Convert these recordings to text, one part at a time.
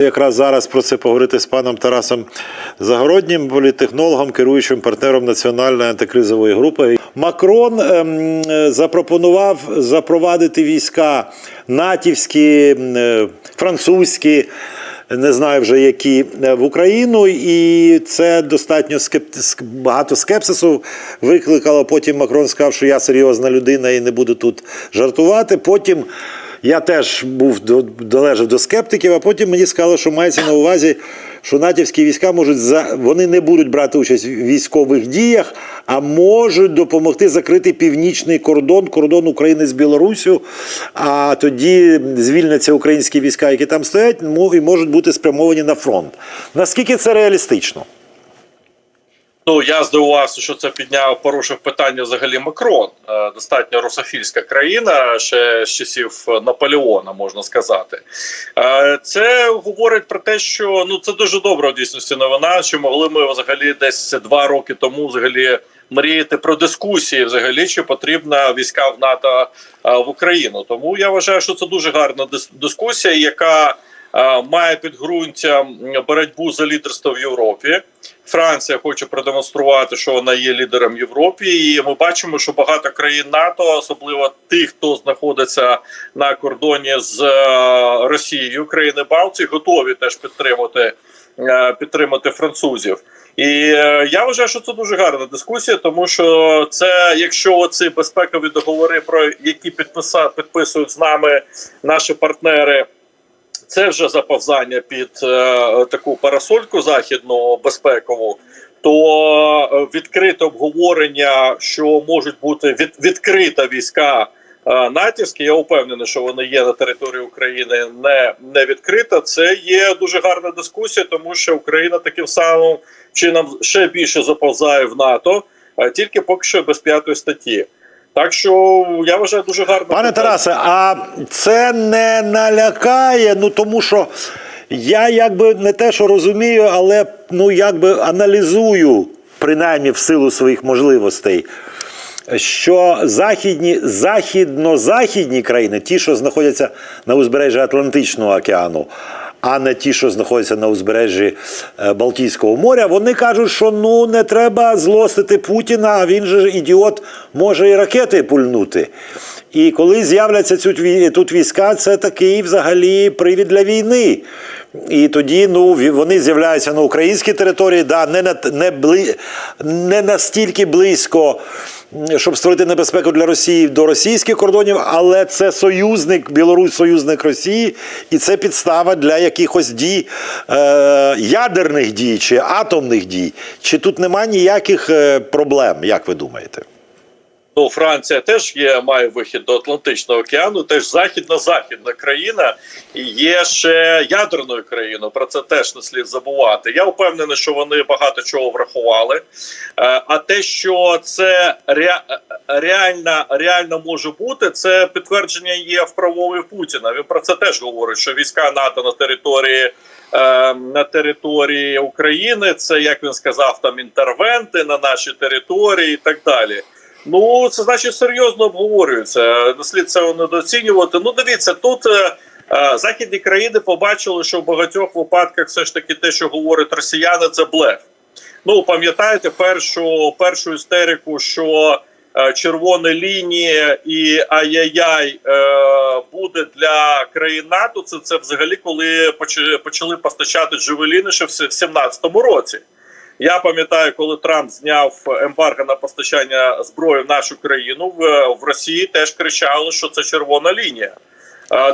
Якраз зараз про це поговорити з паном Тарасом Загороднім, політтехнологом, керуючим партнером національної антикризової групи. Макрон ем, запропонував запровадити війська натівські, е, французькі. Не знаю вже які е, в Україну, і це достатньо скеп... багато скепсису викликало. Потім Макрон сказав, що я серйозна людина і не буду тут жартувати. Потім я теж був до- долежав до скептиків, а потім мені сказали, що мається на увазі, що натівські війська можуть за вони не будуть брати участь в військових діях, а можуть допомогти закрити північний кордон, кордон України з Білоруссю. А тоді звільняться українські війська, які там стоять, і можуть бути спрямовані на фронт. Наскільки це реалістично? Ну я здивувався, що це підняв, порушив питання взагалі Макрон. Е, Достатньо русофільська країна ще з часів Наполеона, можна сказати. Е, Це говорить про те, що ну це дуже добра в дійсності новина. Що могли ми взагалі десь два роки тому взагалі мріяти про дискусії, взагалі чи потрібна війська в НАТО е, в Україну. Тому я вважаю, що це дуже гарна дис- дискусія, яка має підґрунтя боротьбу за лідерство в Європі. Франція хоче продемонструвати, що вона є лідером Європі, і ми бачимо, що багато країн НАТО, особливо тих, хто знаходиться на кордоні з е, Росією, країни Балтії, готові теж підтримати е, підтримати французів. І е, я вважаю, що це дуже гарна дискусія, тому що це, якщо оці безпекові договори, про які підписують з нами наші партнери. Це вже заповзання під е, таку парасольку західну безпекову. То е, відкрите обговорення, що можуть бути від, відкрита війська е, натівські, я впевнений, що вони є на території України не, не відкрита. Це є дуже гарна дискусія, тому що Україна таким самим чином ще більше заповзає в НАТО, е, тільки поки що без п'ятої статті. Так що я вважаю дуже гарно. Пане Тарасе, а це не налякає, ну тому що я якби не те, що розумію, але ну якби аналізую, принаймні в силу своїх можливостей. Що західні, західно-західні країни, ті, що знаходяться на узбережжі Атлантичного океану, а не ті, що знаходяться на узбережжі е, Балтійського моря, вони кажуть, що ну не треба злостити Путіна, а він же ідіот може і ракети пульнути. І коли з'являться тут війська, це такий взагалі привід для війни. І тоді ну, вони з'являються на українській території, да, не, на, не, бли, не настільки близько, щоб створити небезпеку для Росії до російських кордонів, але це союзник, Білорусь союзник Росії, і це підстава для якихось дій, е, ядерних дій чи атомних дій. Чи тут нема ніяких е, проблем, як ви думаєте? Ну, Франція теж є, має вихід до Атлантичного океану, теж західна-західна країна і є ще ядерною країною. Про це теж не слід забувати. Я впевнений, що вони багато чого врахували. Е, А те, що це ре, реально, реально може бути, це підтвердження є в промові Путіна. Він про це теж говорить, що війська НАТО на території. е, На території України це як він сказав, там інтервенти на нашій території і так далі. Ну, це значить серйозно обговорюється. Не слід це недооцінювати. Ну, дивіться, тут е, е, західні країни побачили, що в багатьох випадках все ж таки те, що говорять росіяни, це блеф. Ну, пам'ятаєте першу першу істерику, що е, червоні лінії і ай-яй-яй е, буде для країн НАТО. Це, це взагалі коли почали, постачати джевеліни ще в 2017 році. Я пам'ятаю, коли Трамп зняв ембарго на постачання зброї в нашу країну в, в Росії теж кричали, що це червона лінія.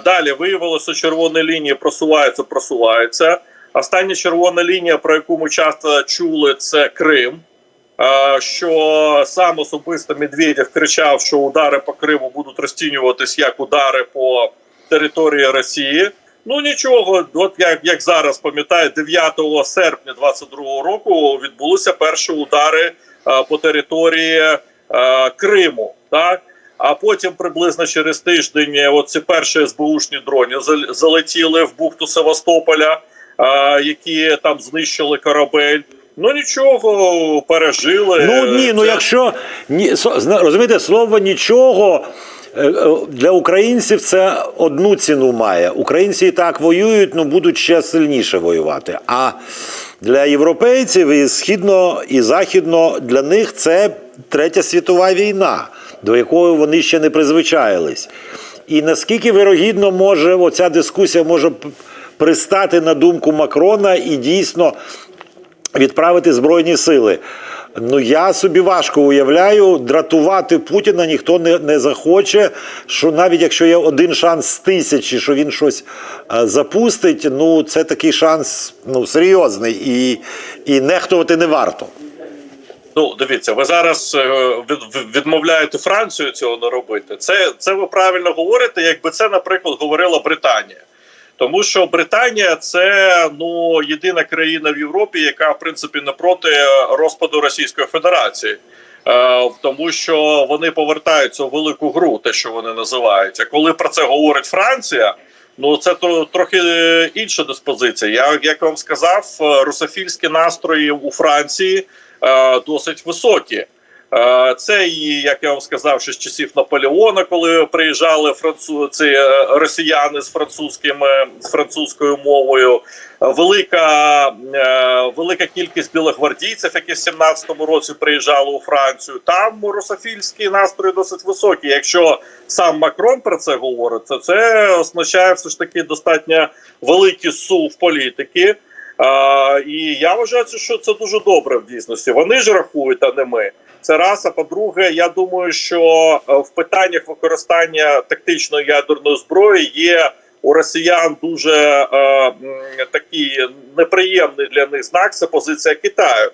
Далі виявилося, що червоні лінії просуваються, просуваються. Остання червона лінія, про яку ми часто чули, це Крим. Що сам особисто Медведєв кричав, що удари по Криму будуть розцінюватись як удари по території Росії. Ну нічого, от як, як зараз пам'ятаю, 9 серпня 22 року відбулися перші удари е, по території е, Криму. Так а потім приблизно через тиждень, оці перші СБУшні дрони зал- залетіли в бухту Севастополя, е, які там знищили корабель. Ну нічого, пережили. Ну ні, ну якщо ні, розумієте, слово нічого для українців це одну ціну має. Українці і так воюють, ну будуть ще сильніше воювати. А для європейців і східно і західно для них це третя світова війна, до якої вони ще не призвичаїлись. І наскільки вирогідно може оця дискусія може пристати на думку Макрона і дійсно відправити збройні сили. Ну я собі важко уявляю, дратувати Путіна ніхто не, не захоче. Що навіть якщо є один шанс з тисячі, що він щось е, запустить, ну це такий шанс ну, серйозний і, і нехтувати не варто. Ну, дивіться, ви зараз е, від, від- відмовляєте Францію цього не робити. Це, це ви правильно говорите, якби це, наприклад, говорила Британія. Тому що Британія це ну єдина країна в Європі, яка в принципі не проти розпаду Російської Федерації. Е, тому що вони повертаються у велику гру, те, що вони називають. А коли про це говорить Франція, ну це то трохи інша диспозиція. Я як вам сказав, русофільські настрої у Франції е, досить високі. Е, Це і як я вам сказав, ще з часів Наполеона, коли приїжджали французи е, росіяни з французьким е, з французькою мовою. Велика е, велика кількість білогвардійців, які в 17-му році приїжджали у Францію. Там русофільські настрої досить високі. Якщо сам Макрон про це говорить, то це означає все ж таки достатньо великий сув політики. І я вважаю, що це дуже добре в дійсності. Вони ж рахують, а не ми. Це раз. А по-друге, я думаю, що е, в питаннях використання тактичної ядерної зброї є у росіян дуже е, такий неприємний для них знак. Це позиція Китаю.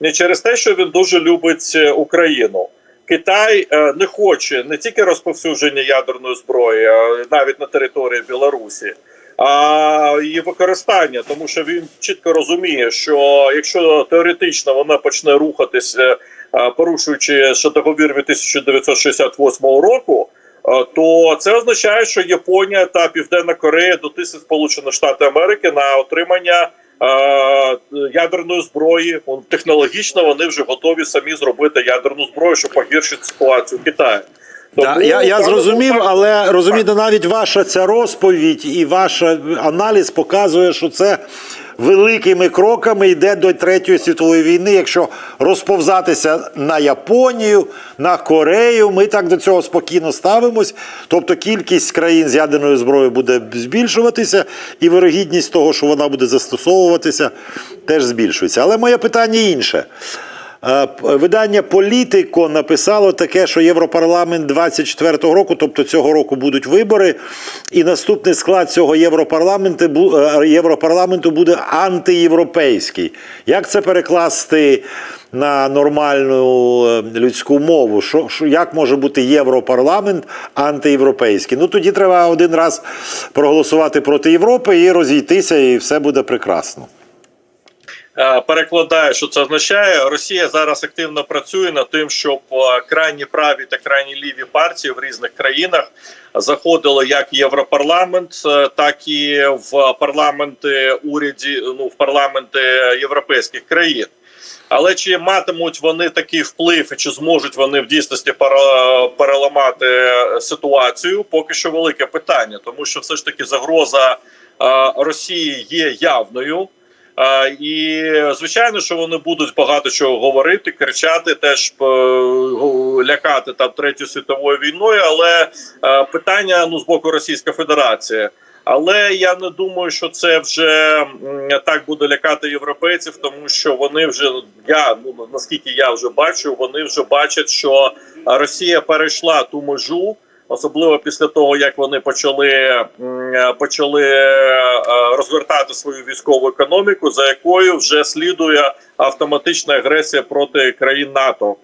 Не через те, що він дуже любить е, Україну. Китай е, не хоче не тільки розповсюдження ядерної зброї, навіть на території Білорусі, а її використання, тому що він чітко розуміє, що якщо теоретично вона почне рухатися, порушуючи ще договір від 1968 року. То це означає, що Японія та Південна Корея дотиснуть Сполучені Штати Америки на отримання ядерної зброї. Технологічно вони вже готові самі зробити ядерну зброю, щоб погіршити ситуацію в Китаї. Да, я, я зрозумів, але розумієте, навіть ваша ця розповідь і ваш аналіз показує, що це великими кроками йде до Третьої світової війни. Якщо розповзатися на Японію, на Корею, ми так до цього спокійно ставимось. Тобто кількість країн з ядерною зброєю буде збільшуватися, і вирогідність того, що вона буде застосовуватися, теж збільшується. Але моє питання інше. Е, Видання Політико написало таке, що Європарламент 24-го року, тобто цього року будуть вибори, і наступний склад цього Європарламенту, е, Європарламенту буде антиєвропейський. Як це перекласти на нормальну е, людську мову? Що, що, як може бути Європарламент антиєвропейський? Ну тоді треба один раз проголосувати проти Європи і розійтися, і все буде прекрасно. Е, перекладаю, що це означає. Росія зараз активно працює над тим, щоб е, крайні праві та крайні ліві партії в різних країнах заходили як в Європарламент, е, так і в парламенти уряді, ну в парламенти європейських країн. Але чи матимуть вони такий вплив, і чи зможуть вони в дійсності переламати ситуацію? Поки що велике питання, тому що все ж таки загроза Росії є явною. І звичайно, що вони будуть багато чого говорити, кричати, теж е, лякати там третьою світовою війною. Але е, питання ну з боку Російської Федерації. Але я не думаю, що це вже так буде лякати європейців, тому що вони вже я ну наскільки я вже бачу, вони вже бачать, що Росія перейшла ту межу. Особливо після того, як вони почали м, почали е, розгортати свою військову економіку, за якою вже слідує автоматична агресія проти країн НАТО.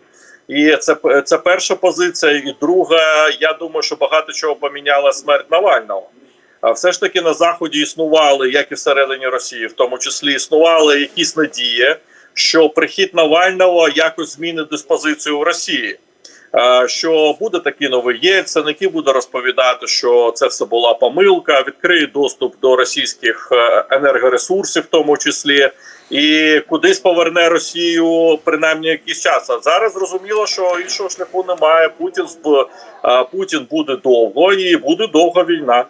І це це перша позиція. І друга, я думаю, що багато чого поміняла смерть Навального. А все ж таки на заході існували, як і всередині Росії, в тому числі існували якісь надії, що прихід Навального якось змінить диспозицію в Росії. Е, що буде такий новий Єльцин, який буде розповідати, що це все була помилка, відкриє доступ до російських е, енергоресурсів, в тому числі, і кудись поверне Росію принаймні якийсь час. А зараз зрозуміло, що іншого шляху немає. Путін е, Путін буде довго і буде довга війна.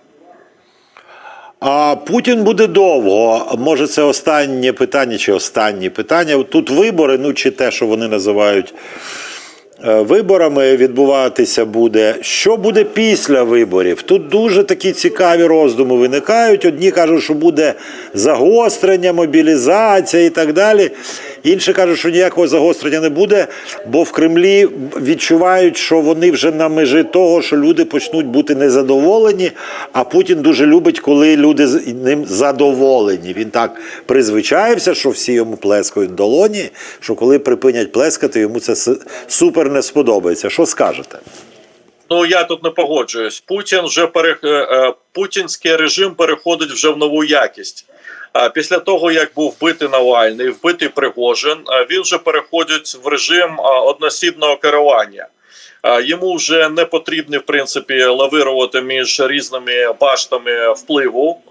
А Путін буде довго. Може, це останнє питання чи останні питання. Тут вибори, ну чи те, що вони називають виборами, відбуватися буде. Що буде після виборів? Тут дуже такі цікаві роздуми виникають. Одні кажуть, що буде загострення, мобілізація і так далі. Інші кажуть, що ніякого загострення не буде, бо в Кремлі відчувають, що вони вже на межі того, що люди почнуть бути незадоволені. А Путін дуже любить, коли люди з ним задоволені. Він так призвичаєвся, що всі йому плескають в долоні. Що коли припинять плескати, йому це супер не сподобається. Що скажете? Ну я тут не погоджуюсь. Путін вже пере... е, е, путінський режим переходить вже в нову якість. Після того як був вбитий Навальний, вбитий Пригожин, він вже переходить в режим односібного керування. Йому вже не потрібно в принципі лавирувати між різними баштами впливу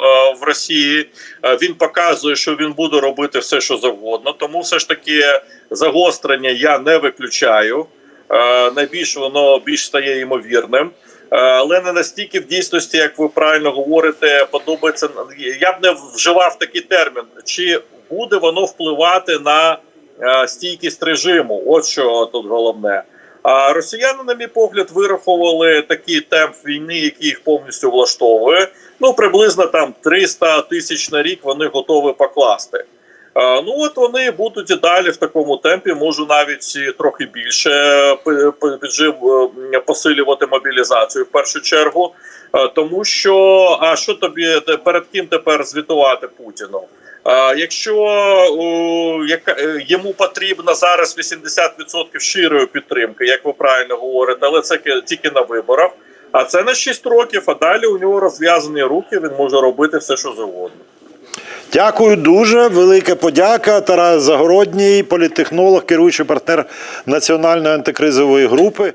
в Росії. Він показує, що він буде робити все, що завгодно. Тому все ж таки загострення я не виключаю. Найбільш воно більш стає ймовірним. Е, Але не настільки в дійсності, як ви правильно говорите, подобається. Я б не вживав такий термін, чи буде воно впливати на е, стійкість режиму? От що тут головне. А росіяни, на мій погляд, вирахували такий темп війни, який їх повністю влаштовує. Ну приблизно там 300 тисяч на рік вони готові покласти. Е, Ну от вони будуть і далі в такому темпі, можу навіть і трохи більше п- піджив е, посилювати мобілізацію в першу чергу. Е, Тому що а що тобі перед ким тепер звітувати Путіну? Е, Якщо яка е, йому потрібна зараз 80% щирої підтримки, як ви правильно говорите, але це тільки на виборах. А це на 6 років, а далі у нього розв'язані руки, він може робити все, що завгодно. Дякую дуже. Велика подяка. Тарас Загородній, політтехнолог, керуючий партнер Національної антикризової групи.